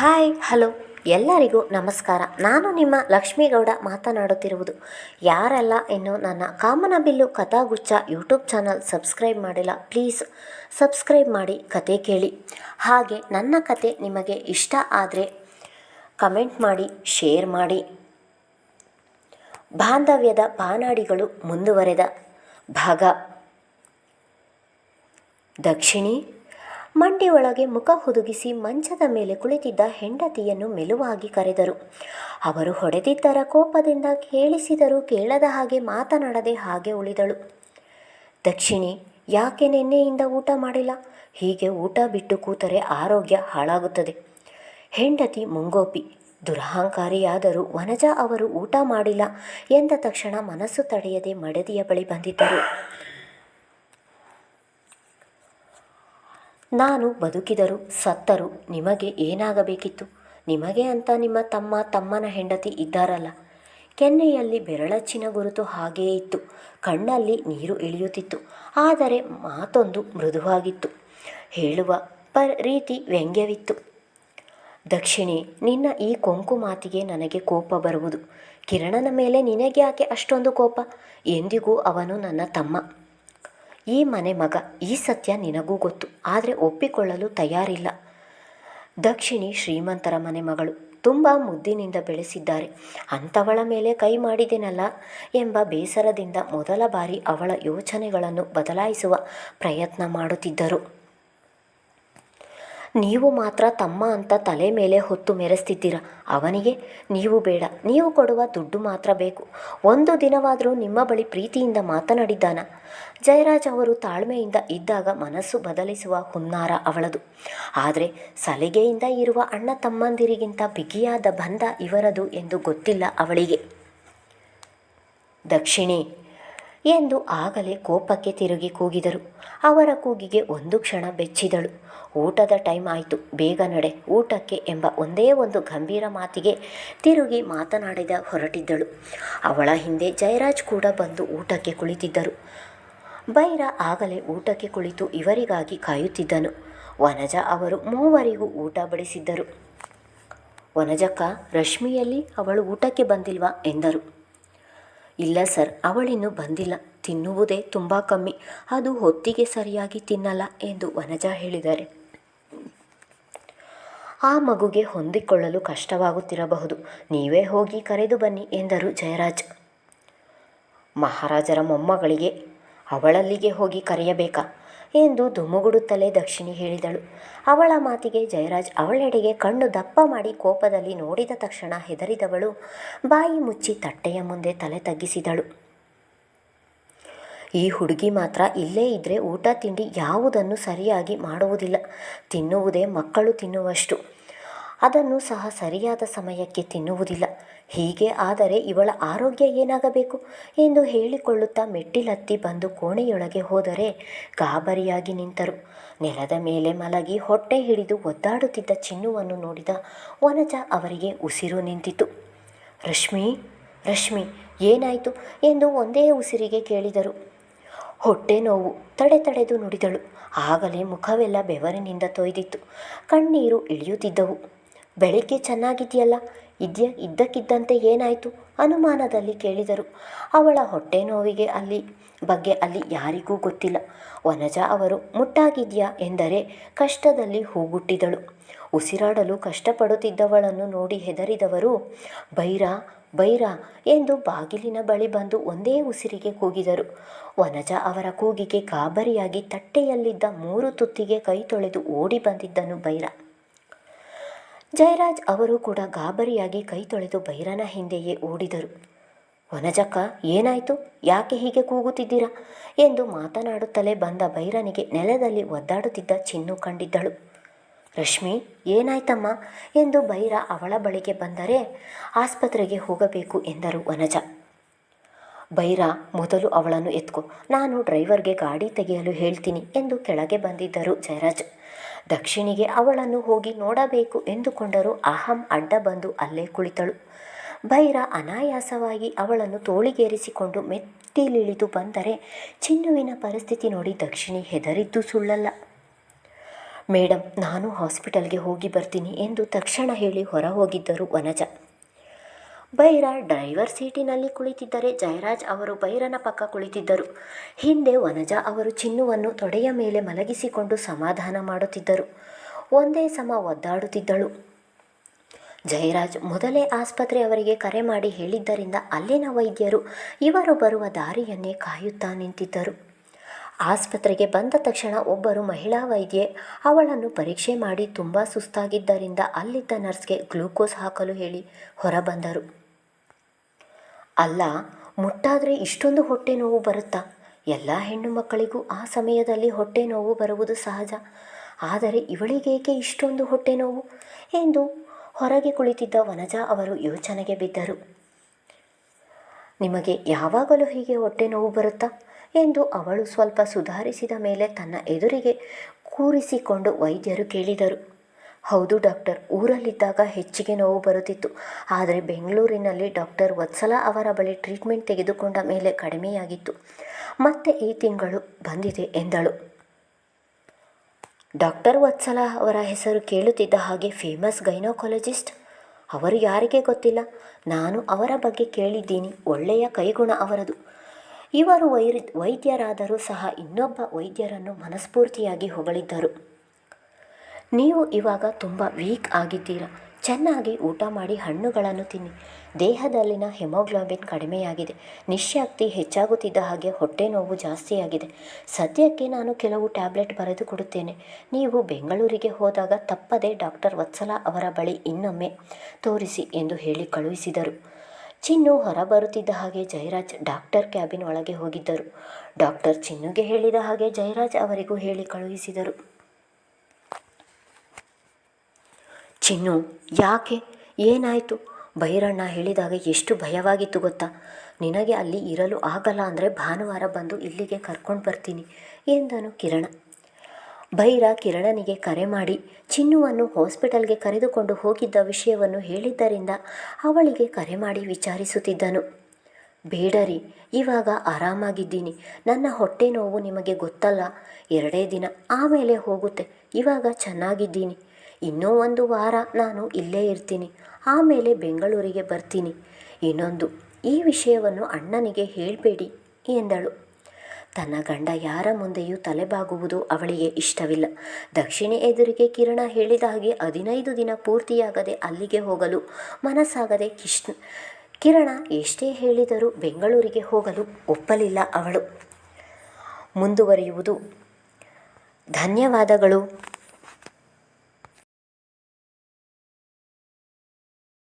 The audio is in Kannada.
Hi, hello. ಎಲ್ಲರಿಗೂ ನಮಸ್ಕಾರ. ನಾನು ನಿಮ್ಮ ಲಕ್ಷ್ಮೀಗೌಡ ಮಾತನಾಡುತ್ತಿರುವುದು. ಯಾರೆಲ್ಲ ಇನ್ನು ನನ್ನ Kamanabillu Kathaguccha YouTube channel subscribe ಮಾಡಿಲ್ಲ, ಪ್ಲೀಸ್ ಸಬ್ಸ್ಕ್ರೈಬ್ ಮಾಡಿ ಕತೆ ಕೇಳಿ. ಹಾಗೆ ನನ್ನ ಕತೆ ನಿಮಗೆ ಇಷ್ಟ ಆದರೆ ಕಮೆಂಟ್ ಮಾಡಿ, ಶೇರ್ ಮಾಡಿ. ಬಾಂಧವ್ಯದ ಬಾನಾಡಿಗಳು ಮುಂದುವರೆದ ಭಾಗ. ದಕ್ಷಿಣಿ ಮಂಡಿ ಒಳಗೆ ಮುಖ ಹುದುಗಿಸಿ ಮಂಚದ ಮೇಲೆ ಕುಳಿತಿದ್ದ ಹೆಂಡತಿಯನ್ನು ಮೆಲುವಾಗಿ ಕರೆದರು. ಅವರು ಹೊಡೆದಿದ್ದರ ಕೋಪದಿಂದ ಕೇಳಿಸಿದರೂ ಕೇಳದ ಹಾಗೆ ಮಾತನಾಡದೆ ಹಾಗೆ ಉಳಿದಳು. ದಕ್ಷಿಣಿ, ಯಾಕೆ ನಿನ್ನೆಯಿಂದ ಊಟ ಮಾಡಿಲ್ಲ? ಹೀಗೆ ಊಟ ಬಿಟ್ಟು ಕೂತರೆ ಆರೋಗ್ಯ ಹಾಳಾಗುತ್ತದೆ. ಹೆಂಡತಿ ಮುಂಗೋಪಿ, ದುರಹಂಕಾರಿಯಾದರೂ ವನಜಾ ಅವರು ಊಟ ಮಾಡಿಲ್ಲ ಎಂದ ತಕ್ಷಣ ಮನಸ್ಸು ತಡೆಯದೆ ಮಡದಿಯ ಬಳಿ ಬಂದಿದ್ದರು. ನಾನು ಬದುಕಿದರೂ ಸತ್ತರು ನಿಮಗೆ ಏನಾಗಬೇಕಿತ್ತು? ನಿಮಗೆ ಅಂತ ನಿಮ್ಮ ತಮ್ಮ ತಮ್ಮನ ಹೆಂಡತಿ ಇದ್ದಾರಲ್ಲ. ಕೆನ್ನೆಯಲ್ಲಿ ಬೆರಳಚ್ಚಿನ ಗುರುತು ಹಾಗೆಯೇ ಇತ್ತು. ಕಣ್ಣಲ್ಲಿ ನೀರು ಇಳಿಯುತ್ತಿತ್ತು. ಆದರೆ ಮಾತೊಂದು ಮೃದುವಾಗಿತ್ತು. ಹೇಳುವ ಪ ರೀತಿ ವ್ಯಂಗ್ಯವಿತ್ತು. ದಕ್ಷಿಣೆ, ನಿನ್ನ ಈ ಕೊಂಕು ಮಾತಿಗೆ ನನಗೆ ಕೋಪ ಬರುವುದು. ಕಿರಣನ ಮೇಲೆ ನಿನಗ್ಯಾಕೆ ಅಷ್ಟೊಂದು ಕೋಪ? ಎಂದಿಗೂ ಅವನು ನನ್ನ ತಮ್ಮ. ಈ ಮನೆ ಮಗ, ಈ ಸತ್ಯ ನಿನಗೂ ಗೊತ್ತು. ಆದರೆ ಒಪ್ಪಿಕೊಳ್ಳಲು ತಯಾರಿಲ್ಲ. ದಕ್ಷಿಣಿ ಶ್ರೀಮಂತರ ಮನೆ ಮಗಳು ತುಂಬ ಮುದ್ದಿನಿಂದ ಬೆಳೆಸಿದ್ದಾರೆ. ಅಂಥವಳ ಮೇಲೆ ಕೈ ಮಾಡಿದೆನಲ್ಲ ಎಂಬ ಬೇಸರದಿಂದ ಮೊದಲ ಬಾರಿ ಅವಳ ಯೋಚನೆಗಳನ್ನು ಬದಲಾಯಿಸುವ ಪ್ರಯತ್ನ ಮಾಡುತ್ತಿದ್ದರು. ನೀವು ಮಾತ್ರ ತಮ್ಮ ಅಂತ ತಲೆ ಮೇಲೆ ಹೊತ್ತು ಮೆರೆಸ್ತಿದ್ದೀರ. ಅವನಿಗೆ, ನೀವು ಬೇಡ, ನೀವು ಕೊಡುವ ದುಡ್ಡು ಮಾತ್ರ ಬೇಕು. ಒಂದು ದಿನವಾದರೂ ನಿಮ್ಮ ಬಳಿ ಪ್ರೀತಿಯಿಂದ ಮಾತನಾಡಿದ್ದಾನ? ಜಯರಾಜ್ ಅವರು ತಾಳ್ಮೆಯಿಂದ ಇದ್ದಾಗ ಮನಸ್ಸು ಬದಲಿಸುವ ಹುನ್ನಾರ ಅವಳದು. ಆದರೆ ಸಲಿಗೆಯಿಂದ ಇರುವ ಅಣ್ಣ ತಮ್ಮಂದಿರಿಗಿಂತ ಬಿಗಿಯಾದ ಬಂಧ ಇವರದು ಎಂದು ಗೊತ್ತಿಲ್ಲ ಅವಳಿಗೆ. ದಕ್ಷಿಣಿ ಎಂದು ಆಗಲೇ ಕೋಪಕ್ಕೆ ತಿರುಗಿ ಕೂಗಿದರು. ಅವರ ಕೂಗಿಗೆ ಒಂದು ಕ್ಷಣ ಬೆಚ್ಚಿದಳು. ಊಟದ ಟೈಮ್ ಆಯಿತು. ಬೇಗ ನಡೆ. ಊಟಕ್ಕೆ ಎಂಬ ಒಂದೇ ಒಂದು ಗಂಭೀರ ಮಾತಿಗೆ ತಿರುಗಿ ಮಾತನಾಡಿದ ಹೊರಟಿದ್ದಳು. ಅವಳ ಹಿಂದೆ ಜಯರಾಜ್ ಕೂಡ ಬಂದು ಊಟಕ್ಕೆ ಕುಳಿತಿದ್ದರು. ಬೈರ ಆಗಲೇ ಊಟಕ್ಕೆ ಕುಳಿತು ಇವರಿಗಾಗಿ ಕಾಯುತ್ತಿದ್ದನು. ವನಜ ಅವರು ಮೂವರಿಗೂ ಊಟ ಬಡಿಸಿದ್ದರು. ವನಜಕ್ಕ, ರಶ್ಮಿಯಲ್ಲಿ ಅವಳು ಊಟಕ್ಕೆ ಬಂದಿಲ್ವಾ? ಎಂದರು. ಇಲ್ಲ ಸರ್, ಅವಳಿನ್ನು ಬಂದಿಲ್ಲ. ತಿನ್ನುವುದೇ ತುಂಬ ಕಮ್ಮಿ. ಅದು ಹೊತ್ತಿಗೆ ಸರಿಯಾಗಿ ತಿನ್ನಲ್ಲ ಎಂದು ವನಜ ಹೇಳಿದ್ದಾರೆ ಆ ಮಗುಗೆ ಹೊಂದಿಕೊಳ್ಳಲು ಕಷ್ಟವಾಗುತ್ತಿರಬಹುದು. ನೀವೇ ಹೋಗಿ ಕರೆದು ಬನ್ನಿ ಎಂದರು ಜಯರಾಜ್. ಮಹಾರಾಜರ ಮೊಮ್ಮಗಳಿಗೆ ಅವಳಲ್ಲಿಗೆ ಹೋಗಿ ಕರೆಯಬೇಕಾ? ಎಂದು ದುಮುಗುಡುತ್ತಲೇ ದಕ್ಷಿಣಿ ಹೇಳಿದಳು. ಅವಳ ಮಾತಿಗೆ ಜಯರಾಜ್ ಅವಳೆಡೆಗೆ ಕಣ್ಣು ದಪ್ಪ ಮಾಡಿ ಕೋಪದಲ್ಲಿ ನೋಡಿದ ತಕ್ಷಣ ಹೆದರಿದವಳು. ಬಾಯಿ ಮುಚ್ಚಿ ತಟ್ಟೆಯ ಮುಂದೆ ತಲೆ ತಗ್ಗಿಸಿದಳು. ಈ ಹುಡುಗಿ ಮಾತ್ರ ಇಲ್ಲೇ ಇದ್ದರೆ ಊಟ, ತಿಂಡಿ ಯಾವುದನ್ನು ಸರಿಯಾಗಿ ಮಾಡುವುದಿಲ್ಲ. ತಿನ್ನುವುದೇ ಮಕ್ಕಳು ತಿನ್ನುವಷ್ಟು. ಅದನ್ನು ಸಹ ಸರಿಯಾದ ಸಮಯಕ್ಕೆ ತಿನ್ನುವುದಿಲ್ಲ. ಹೀಗೆ ಆದರೆ ಇವಳ ಆರೋಗ್ಯ ಏನಾಗಬೇಕು? ಎಂದು ಹೇಳಿಕೊಳ್ಳುತ್ತಾ ಮೆಟ್ಟಿಲತ್ತಿ ಬಂದು ಕೋಣೆಯೊಳಗೆ ಹೋದರೆ ಗಾಬರಿಯಾಗಿ ನಿಂತರು. ನೆಲದ ಮೇಲೆ ಮಲಗಿ ಹೊಟ್ಟೆ ಹಿಡಿದು ಒದ್ದಾಡುತ್ತಿದ್ದ ಚಿನ್ನುವನ್ನು ನೋಡಿದ ವನಜ ಅವರಿಗೆ ಉಸಿರು ನಿಂತಿತು ರಶ್ಮಿ ರಶ್ಮಿ, ಏನಾಯಿತು? ಎಂದು ಒಂದೇ ಉಸಿರಿಗೆ ಕೇಳಿದರು. ಹೊಟ್ಟೆ ನೋವು ತಡೆ ತಡೆದು ನುಡಿದಳು. ಆಗಲೇ ಮುಖವೆಲ್ಲ ಬೆವರಿನಿಂದ ತೊಯ್ದಿತ್ತು. ಕಣ್ಣೀರು ಇಳಿಯುತ್ತಿದ್ದವು. ಬೆಳಿಗ್ಗೆ ಚೆನ್ನಾಗಿದೆಯಲ್ಲ? ಇದೆಯ? ಇದ್ದಕ್ಕಿದ್ದಂತೆ ಏನಾಯಿತು? ಅನುಮಾನದಲ್ಲಿ ಕೇಳಿದರು. ಅವಳ ಹೊಟ್ಟೆ ನೋವಿಗೆ ಅಲ್ಲಿ, ಬಗ್ಗೆ ಅಲ್ಲಿ ಯಾರಿಗೂ ಗೊತ್ತಿಲ್ಲ. ವನಜ ಅವರು, ಮುಟ್ಟಾಗಿದೆಯಾ? ಎಂದರೆ ಕಷ್ಟದಲ್ಲಿ ಹೂಗುಟ್ಟಿದಳು. ಉಸಿರಾಡಲು ಕಷ್ಟಪಡುತ್ತಿದ್ದವಳನ್ನು ನೋಡಿ ಹೆದರಿದವರು, ಬೈರ ಬೈರ ಎಂದು ಬಾಗಿಲಿನ ಬಳಿ ಬಂದು ಒಂದೇ ಉಸಿರಿಗೆ ಕೂಗಿದರು. ವನಜ ಅವರ ಕೂಗಿಗೆ ಗಾಬರಿಯಾಗಿ ತಟ್ಟೆಯಲ್ಲಿದ್ದ ಮೂರು ತುತ್ತಿಗೆ ಕೈ ತೊಳೆದು ಓಡಿ ಬಂದಿದ್ದನು ಬೈರ. ಜಯರಾಜ್ ಅವರು ಕೂಡ ಗಾಬರಿಯಾಗಿ ಕೈ ತೊಳೆದು ಬೈರನ ಹಿಂದೆಯೇ ಓಡಿದರು. ವನಜಕ್ಕ, ಏನಾಯಿತು? ಯಾಕೆ ಹೀಗೆ ಕೂಗುತ್ತಿದ್ದೀರಾ? ಎಂದು ಮಾತನಾಡುತ್ತಲೇ ಬಂದ ಭೈರನಿಗೆ ನೆಲದಲ್ಲಿ ಒದ್ದಾಡುತ್ತಿದ್ದ ಚಿನ್ನು ಕಂಡಿದ್ದಳು. ರಶ್ಮಿ, ಏನಾಯ್ತಮ್ಮ? ಎಂದು ಬೈರ ಅವಳ ಬಳಿಗೆ ಬಂದರೆ ಆಸ್ಪತ್ರೆಗೆ ಹೋಗಬೇಕು ಎಂದರು ವನಜ. ಬೈರ, ಮೊದಲು ಅವಳನ್ನು ಎತ್ಕೊ. ನಾನು ಡ್ರೈವರ್ಗೆ ಗಾಡಿ ತೆಗೆಯಲು ಹೇಳ್ತೀನಿ ಎಂದು ಕೆಳಗೆ ಬಂದಿದ್ದರು ಜಯರಾಜ್. ದಕ್ಷಿಣಿಗೆ ಅವಳನ್ನು ಹೋಗಿ ನೋಡಬೇಕು ಎಂದುಕೊಂಡರೂ ಅಹಂ ಅಡ್ಡ ಬಂದು ಅಲ್ಲೇ ಕುಳಿತಳು. ಭೈರ ಅನಾಯಾಸವಾಗಿ ಅವಳನ್ನು ತೋಳಿಗೇರಿಸಿಕೊಂಡು ಮೆತ್ತಿಲಿಳಿದು ಬಂದರೆ ಚಿನ್ನುವಿನ ಪರಿಸ್ಥಿತಿ ನೋಡಿ ದಕ್ಷಿಣಿ ಹೆದರಿದ್ದು ಸುಳ್ಳಲ್ಲ. ಮೇಡಮ್ ನಾನು ಹಾಸ್ಪಿಟಲ್ಗೆ ಹೋಗಿ ಬರ್ತೀನಿ ಎಂದು ತಕ್ಷಣ ಹೇಳಿ ಹೊರ ಹೋಗಿದ್ದರು ವನಜ. ಬೈರ ಡ್ರೈವರ್ ಸೀಟಿನಲ್ಲಿ ಕುಳಿತಿದ್ದರೆ ಜಯರಾಜ್ ಅವರು ಬೈರನ ಪಕ್ಕ ಕುಳಿತಿದ್ದರು. ಹಿಂದೆ ವನಜ ಅವರು ಚಿನ್ನುವನ್ನು ತೊಡೆಯ ಮೇಲೆ ಮಲಗಿಸಿಕೊಂಡು ಸಮಾಧಾನ ಮಾಡುತ್ತಿದ್ದರು. ಒಂದೇ ಸಮ ಒದ್ದಾಡುತ್ತಿದ್ದಳು. ಜಯರಾಜ್ ಮೊದಲೇ ಆಸ್ಪತ್ರೆ ಅವರಿಗೆ ಕರೆ ಮಾಡಿ ಹೇಳಿದ್ದರಿಂದ ಅಲ್ಲಿನ ವೈದ್ಯರು ಇವರು ಬರುವ ದಾರಿಯನ್ನೇ ಕಾಯುತ್ತಾ ನಿಂತಿದ್ದರು. ಆಸ್ಪತ್ರೆಗೆ ಬಂದ ತಕ್ಷಣ ಒಬ್ಬರು ಮಹಿಳಾ ವೈದ್ಯೆ ಅವಳನ್ನು ಪರೀಕ್ಷೆ ಮಾಡಿ ತುಂಬ ಸುಸ್ತಾಗಿದ್ದರಿಂದ ಅಲ್ಲಿದ್ದ ನರ್ಸ್ಗೆ ಗ್ಲೂಕೋಸ್ ಹಾಕಲು ಹೇಳಿ ಹೊರಬಂದರು. ಅಲ್ಲ, ಮುಟ್ಟಾದರೆ ಇಷ್ಟೊಂದು ಹೊಟ್ಟೆ ನೋವು ಬರುತ್ತಾ? ಎಲ್ಲ ಹೆಣ್ಣು ಮಕ್ಕಳಿಗೂ ಆ ಸಮಯದಲ್ಲಿ ಹೊಟ್ಟೆ ನೋವು ಬರುವುದು ಸಹಜ. ಆದರೆ ಇವಳಿಗೇಕೆ ಇಷ್ಟೊಂದು ಹೊಟ್ಟೆ ನೋವು? ಎಂದು ಹೊರಗೆ ಕುಳಿತಿದ್ದ ವನಜಾ ಅವರು ಯೋಚನೆಗೆ ಬಿದ್ದರು. ನಿಮಗೆ ಯಾವಾಗಲೂ ಹೀಗೆ ಹೊಟ್ಟೆ ನೋವು ಬರುತ್ತಾ? ಎಂದು ಅವಳು ಸ್ವಲ್ಪ ಸುಧಾರಿಸಿದ ಮೇಲೆ ತನ್ನ ಎದುರಿಗೆ ಕೂರಿಸಿಕೊಂಡು ವೈದ್ಯರು ಕೇಳಿದರು. ಹೌದು ಡಾಕ್ಟರ್, ಊರಲ್ಲಿದ್ದಾಗ ಹೆಚ್ಚಿಗೆ ನೋವು ಬರುತ್ತಿತ್ತು. ಆದರೆ ಬೆಂಗಳೂರಿನಲ್ಲಿ ಡಾಕ್ಟರ್ ವತ್ಸಲ ಅವರ ಬಳಿ ಟ್ರೀಟ್ಮೆಂಟ್ ತೆಗೆದುಕೊಂಡ ಮೇಲೆ ಕಡಿಮೆಯಾಗಿತ್ತು. ಮತ್ತೆ ಈ ತಿಂಗಳು ಬಂದಿದೆ ಎಂದಳು. ಡಾಕ್ಟರ್ ವತ್ಸಲ ಅವರ ಹೆಸರು ಕೇಳುತ್ತಿದ್ದ ಹಾಗೆ ಫೇಮಸ್ ಗೈನೋಕಾಲಜಿಸ್ಟ್? ಅವರು ಯಾರಿಗೆ ಗೊತ್ತಿಲ್ಲ? ನಾನು ಅವರ ಬಗ್ಗೆ ಕೇಳಿದ್ದೀನಿ. ಒಳ್ಳೆಯ ಕೈಗುಣ ಅವರದು. ಇವರು ವೈರ್, ವೈದ್ಯರಾದರೂ ಸಹ ಇನ್ನೊಬ್ಬ ವೈದ್ಯರನ್ನು ಮನಸ್ಫೂರ್ತಿಯಾಗಿ ಹೊಗಳಿದ್ದರು. ನೀವು ಇವಾಗ ತುಂಬ ವೀಕ್ ಆಗಿದ್ದೀರಾ? ಚೆನ್ನಾಗಿ ಊಟ ಮಾಡಿ ಹಣ್ಣುಗಳನ್ನು ತಿನ್ನಿ. ದೇಹದಲ್ಲಿನ ಹೆಮೋಗ್ಲೋಬಿನ್ ಕಡಿಮೆಯಾಗಿದೆ. ನಿಶ್ಶಕ್ತಿ ಹೆಚ್ಚಾಗುತ್ತಿದ್ದ ಹಾಗೆ ಹೊಟ್ಟೆ ನೋವು ಜಾಸ್ತಿಯಾಗಿದೆ. ಸದ್ಯಕ್ಕೆ ನಾನು ಕೆಲವು ಟ್ಯಾಬ್ಲೆಟ್ ಬರೆದು ಕೊಡುತ್ತೇನೆ. ನೀವು ಬೆಂಗಳೂರಿಗೆ ಹೋದಾಗ ತಪ್ಪದೆ ಡಾಕ್ಟರ್ ವತ್ಸಲ ಅವರ ಬಳಿ ಇನ್ನೊಮ್ಮೆ ತೋರಿಸಿ ಎಂದು ಹೇಳಿ ಕಳುಹಿಸಿದರು. ಚಿನ್ನು ಹೊರಬರುತ್ತಿದ್ದ ಹಾಗೆ ಜಯರಾಜ್ ಡಾಕ್ಟರ್ ಕ್ಯಾಬಿನ್ ಒಳಗೆ ಹೋಗಿದ್ದರು. ಡಾಕ್ಟರ್ ಚಿನ್ನುಗೆ ಹೇಳಿದ ಹಾಗೆ ಜಯರಾಜ್ ಅವರಿಗೂ ಹೇಳಿ ಕಳುಹಿಸಿದರು. ಚಿನ್ನು, ಯಾಕೆ? ಏನಾಯಿತು? ಭೈರಣ್ಣ ಹೇಳಿದಾಗ ಎಷ್ಟು ಭಯವಾಗಿತ್ತು ಗೊತ್ತಾ? ನಿನಗೆ ಅಲ್ಲಿ ಇರಲು ಆಗಲ್ಲ ಅಂದರೆ ಭಾನುವಾರ ಬಂದು ಇಲ್ಲಿಗೆ ಕರ್ಕೊಂಡು ಬರ್ತೀನಿ ಎಂದನು ಕಿರಣ. ಭೈರ ಕಿರಣನಿಗೆ ಕರೆ ಮಾಡಿ, ಚಿನ್ನುವನ್ನು ಹಾಸ್ಪಿಟಲ್ಗೆ ಕರೆದುಕೊಂಡು ಹೋಗಿದ್ದ ವಿಷಯವನ್ನು ಹೇಳಿದ್ದರಿಂದ ಅವಳಿಗೆ ಕರೆ ಮಾಡಿ ವಿಚಾರಿಸುತ್ತಿದ್ದನು. ಬೇಡರಿ ಇವಾಗ ಆರಾಮಾಗಿದ್ದೀನಿ. ನನ್ನ ಹೊಟ್ಟೆ ನೋವು ನಿಮಗೆ ಗೊತ್ತಲ್ಲ. ಎರಡೇ ದಿನ ಆಮೇಲೆ ಹೋಗುತ್ತೆ. ಇವಾಗ ಚೆನ್ನಾಗಿದ್ದೀನಿ. ಇನ್ನೂ ಒಂದು ವಾರ ನಾನು ಇಲ್ಲೇ ಇರ್ತೀನಿ. ಆಮೇಲೆ ಬೆಂಗಳೂರಿಗೆ ಬರ್ತೀನಿ. ಇನ್ನೊಂದು, ಈ ವಿಷಯವನ್ನು ಅಣ್ಣನಿಗೆ ಹೇಳಬೇಡಿ ಎಂದಳು. ತನ್ನ ಗಂಡ ಯಾರ ಮುಂದೆಯೂ ತಲೆಬಾಗುವುದು ಅವಳಿಗೆ ಇಷ್ಟವಿಲ್ಲ. ದಕ್ಷಿಣೆ ಎದುರಿಗೆ ಕಿರಣ ಹೇಳಿದ ಹಾಗೆ ಹದಿನೈದು ದಿನ ಪೂರ್ತಿಯಾಗದೆ ಅಲ್ಲಿಗೆ ಹೋಗಲು ಮನಸ್ಸಾಗದೆ ಕಿಶ್, ಕಿರಣ ಎಷ್ಟೇ ಹೇಳಿದರೂ ಬೆಂಗಳೂರಿಗೆ ಹೋಗಲು ಒಪ್ಪಲಿಲ್ಲ ಅವಳು. ಮುಂದುವರಿಯುವುದು. ಧನ್ಯವಾದಗಳು.